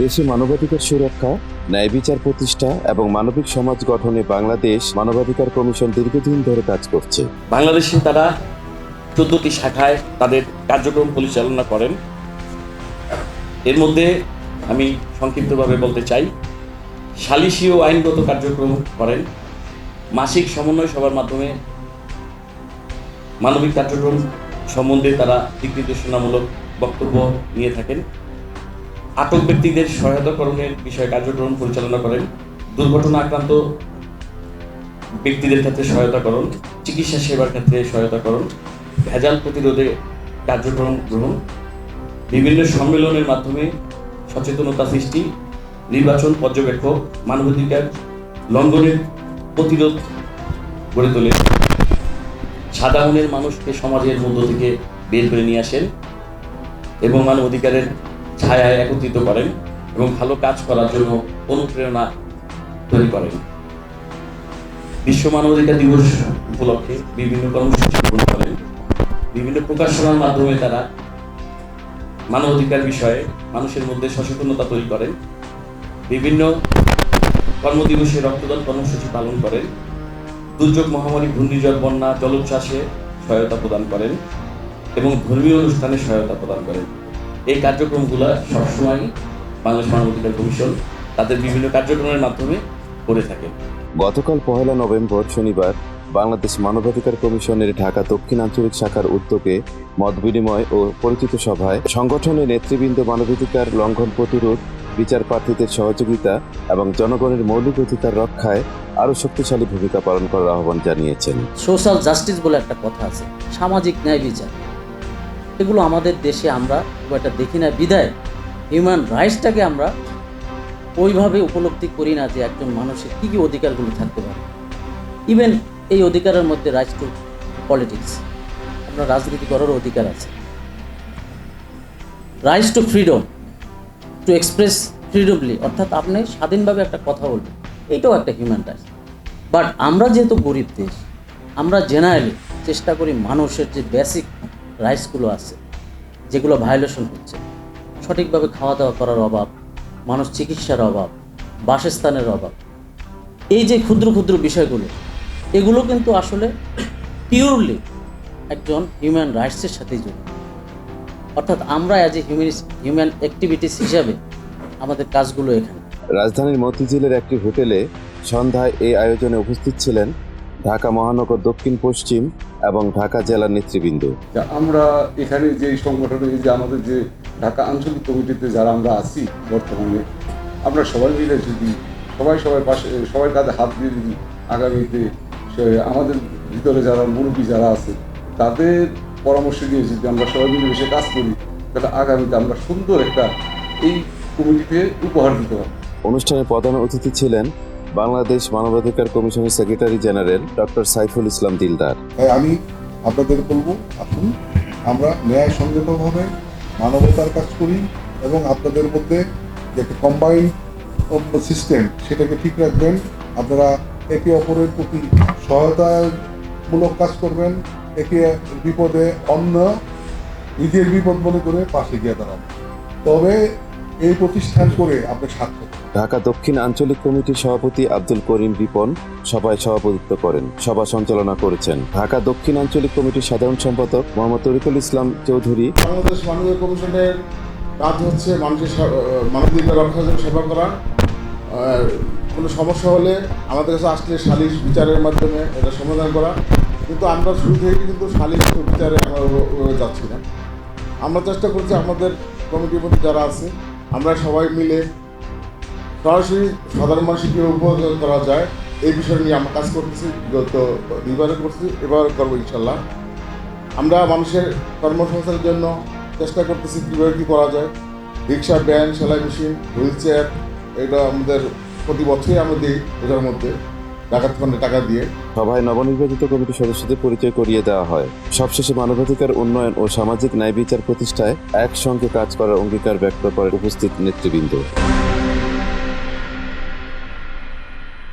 দেশে মানবাধিকার সুরক্ষা, ন্যায় বিচার প্রতিষ্ঠা এবং মানবিক সমাজ গঠনে বাংলাদেশ মানবাধিকার কমিশন দীর্ঘদিন ধরে কাজ করছে। বাংলাদেশে তারা চোদ্দটি শাখায় তাদের কার্যক্রম পরিচালনা করেন। এর মধ্যে আমি সংক্ষিপ্তভাবে বলতে চাই সালিসি ও আইনগত কার্যক্রম করেন। মাসিক সমন্বয় সভার মাধ্যমে মানবিক কার্যক্রম সম্বন্ধে তারা দিক নির্দেশনামূলক বক্তব্য নিয়ে থাকেন। আটক ব্যক্তিদের সহায়তাকরণের বিষয়ে কার্যক্রম পরিচালনা করেন দুর্ঘটনা আক্রান্ত ব্যক্তিদের ক্ষেত্রে সহায়তাকরণ, চিকিৎসা সেবার ক্ষেত্রে সহায়তাকরণ, ভেজাল প্রতিরোধে কার্যক্রম গ্রহণ, বিভিন্ন সম্মেলনের মাধ্যমে সচেতনতা সৃষ্টি, নির্বাচন পর্যবেক্ষক, মানবাধিকার লঙ্ঘনের প্রতিরোধ গড়ে তোলে। সাধারণের মানুষকে সমাজের মধ্য থেকে বের করে নিয়ে আসেন এবং মানবাধিকারের ছায়ায় একত্রিত করেন এবং ভালো কাজ করার জন্য অনুপ্রেরণা তৈরি করেন। বিশ্ব মানবাধিকার দিবস উপলক্ষে বিভিন্ন কর্মসূচি গ্রহণ করেন। বিভিন্ন প্রকাশনার মাধ্যমে তারা মানবাধিকার বিষয়ে মানুষের মধ্যে সচেতনতা তৈরি করেন। বিভিন্ন কর্মদিবসে রক্তদান কর্মসূচি পালন করেন। দুর্যোগ মহামারী ঘূর্ণিঝড় বন্যা, জলোচ্ছ্বাসে সহায়তা প্রদান করেন এবং ধর্মীয় অনুষ্ঠানে সহায়তা প্রদান করেন। এই কার্যক্রমগুলো সবসময় বাংলাদেশ মানবাধিকার কমিশন তাদের বিভিন্ন কার্যক্রমের মাধ্যমে করে থাকে। গতকাল পহেলা নভেম্বর শনিবার বাংলাদেশ মানবাধিকার কমিশনের ঢাকা দক্ষিণ আঞ্চলিক শাখার উদ্যোগে মত বিনিময় ও পরিচিত সভায় সংগঠনের নেতৃবৃন্দ মানবাধিকার লঙ্ঘন প্রতিরোধ বিচার প্রার্থীদের সহযোগিতা এবং জনগণের মৌলিক অধিকার রক্ষায় আরও শক্তিশালী ভূমিকা পালন করার আহ্বান জানিয়েছেন। সোশ্যাল জাস্টিস বলে একটা কথা আছে সামাজিক ন্যায় বিচার। এগুলো আমাদের দেশে আমরা খুব একটা দেখি না। বিদায় হিউম্যান রাইটসটাকে আমরা ওইভাবে উপলব্ধি করি না যে একজন মানুষের কী কী অধিকারগুলো থাকতে পারে। ইভেন এই অধিকারের মধ্যে রাইটস টু পলিটিক্স আপনার রাজনীতি করারও অধিকার আছে। Rights to freedom to express freedomly অর্থাৎ আপনি স্বাধীনভাবে একটা কথা বলবেন, এইটাও একটা হিউম্যান রাইটস বাট আমরা যেহেতু গরিব দেশ, আমরা জেনারেলি চেষ্টা করি মানুষের যে বেসিক রাইটসগুলো আছে, যেগুলো ভায়োলেশন হচ্ছে। সঠিকভাবে খাওয়া দাওয়া করার অভাব, মানুষ চিকিৎসার অভাব, বাসস্থানের অভাব। এই যে ক্ষুদ্র ক্ষুদ্র বিষয়গুলো, এগুলো কিন্তু আসলে পিওরলি একজন হিউম্যান রাইটসের সাথেই জড়িত। অর্থাৎ আমরা as a human human activities হিসাবে আমাদের কাজগুলো এখানে। রাজধানীর মতিঝিলের একটি হোটেলে সন্ধ্যায় এই আয়োজনে উপস্থিত ছিলেন ঢাকা মহানগর দক্ষিণ পশ্চিম এবং ঢাকা জেলার নেতৃবৃন্দ। যা আমরা এখানে যে সংগঠনে যে আমাদের যে ঢাকা আঞ্চলিক কমিটিতে যারা আমরা আছি বর্তমানে আমরা সবাই মিলে যদি সবাই সবাই পাশে সবাই কাঁধে হাত দিয়ে যদি আগামীতে আমাদের ভিতরে যারা মুরব্বী যারা আছে তাদের পরামর্শ নিয়ে যদি আমরা সবাই মিলে বসে কাজ করি তাহলে আগামীতে আমরা সুন্দর একটা এই কমিটিতে উপহার দিতে পারব। অনুষ্ঠানে প্রধান অতিথি ছিলেন বাংলাদেশ মানবাধিকার কমিশনের secretary general doctor Saiful Islam Dildar. তাই আমি আপনাদের বলব, আসুন, আমরা ন্যায় সংগতভাবে মানবতার কাজ করি এবং আপনাদের মধ্যে যে একটা কম্বাইন্ড সিস্টেম সেটাকে ঠিক রাখবেন। আপনারা একে অপরের প্রতি সহায়তামূলক কাজ করবেন, একে বিপদে অন্য নিজের বিপদ মনে করে পাশে গিয়ে দাঁড়াবেন। তবে এই প্রতিষ্ঠান করে আপনি সার্থক ঢাকা দক্ষিণ আঞ্চলিক কমিটির সভাপতি আব্দুল করিম রিপন সভায় সভাপতিত্ব করেন। সভা সঞ্চালনা করেছেন। ঢাকা দক্ষিণ আঞ্চলিক কমিটির সাধারণ সম্পাদক মোহাম্মদ তরিকুল ইসলাম চৌধুরী। বাংলাদেশ মানবাধিকার কমিশনের কাজ হচ্ছে মানুষের মানবাধিকার রক্ষার জন্য সেবা করা। কোনো সমস্যা হলে আমাদের কাছে আসলে সালিশ বিচারের মাধ্যমে এটা সমাধান করা। কিন্তু আমরা শুরু থেকে কিন্তু সালিশ বিচারে আমরা যাচ্ছি না। আমরা চেষ্টা করছি আমাদের কমিটির মধ্যে যারা আছে আমরা সবাই মিলে সরাসরি সাধারণ মানুষকে উপকার করা যায়, এই বিষয় নিয়ে আমরা কাজ করতেছি গত দুইবারে করছি এবার করব ইনশাল্লাহ। আমরা মানুষের কর্মসংস্থানের জন্য চেষ্টা করতেছি কীভাবে কী করা যায়। রিক্সা, ভ্যান, সেলাই মেশিন, হুইল চেয়ার, এটা আমাদের প্রতি বছরই আমরা দিই ওটার মধ্যে। ডাকাত ফান্ডে টাকা দিয়ে। সভায় নবনির্বাচিত কমিটির সদস্যদের পরিচয় করিয়ে দেওয়া হয়। সবশেষে মানবাধিকার, উন্নয়ন ও সামাজিক ন্যায় বিচার প্রতিষ্ঠায় একসঙ্গে কাজ করার অঙ্গীকার ব্যক্ত করে উপস্থিত নেতৃবৃন্দ।